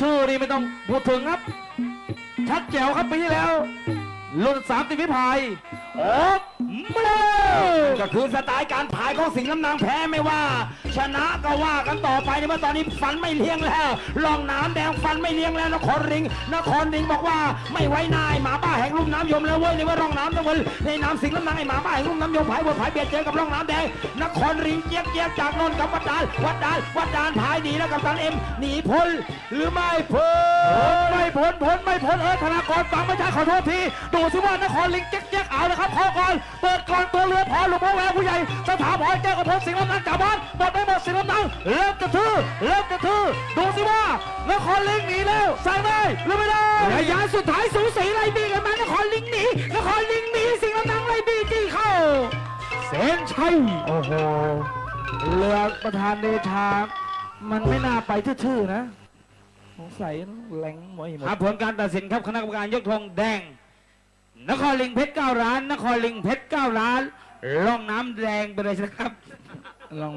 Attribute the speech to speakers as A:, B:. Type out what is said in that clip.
A: ชื่อนี่ไม่ต้องพูดถึงครับ ชัดแจ๋วครับปีที่แล้วรุ่นสามสิบวิพายโอ้ไม่
B: ก็คือสไตล์การผายของสิงห์ลำนางแพ้ไม่ว่า ชนะก็ว่ากันต่อไปในเมื่อตอนนี้ฟันไม่เลี้ยงแล้วลองน้ำแดงฟันไม่เลี้ยงแล้วนครริงนครริงบอกว่าไม่ไว้นายหมาบ้าแห่งลุ่มน้ำยมแล้วเว้ยในว่าร่องน้ำตะวันในน้ำสิงห์ลำนางไอหมาบ้าแห่งลุ่มน้ำยมผายบนผายเบียดเจอกับร่องน้ำแดงนครริงเจี๊ยบเจี๊ยบจากนนท์กับวัดดานวัดดานวัดดานผายดีแล้วกับตันเอ็มหนีพ้นหรือไม่พ้น
A: พ้นพ้นไม่พ้นเออธนากรฟังไม่ใช่ขอโทษที ดูสิว่านครลิงเจ๊กเจ๊กเอาลยครับขอก่อนเปิดก่อนตัวเรือพอหลวงพ่อแหวนผู้ใหญ่สถาพรเจ้ากระพงสิงห์ลำนังจากบ้านหมดไม่หมดสิงห์ลำนังเริ่มกระทือเริ่มกระทือดูสิว่านครลิงหนีแล้วสั่งได้หรือไม่ได้
B: ระยะสุดท้ายสูสีไล่บีกันมานครลิงหนีนครลิงหนีสิงห์ลำนางไล่บีจี้เข้า
A: เซนชัยโอ้โหเรือประธานเดชามันไม่น่าไปทื่อๆนะ งสัยแหลงหมดหมด
B: ครับผลการตัดสินครับคณะกรรมการยกธงแดง นครลิงเพชรเก้าล้าน นครลิงเพชรเก้าล้าน ล่องน้ำแดงไปเลยนะครับ
A: ลอง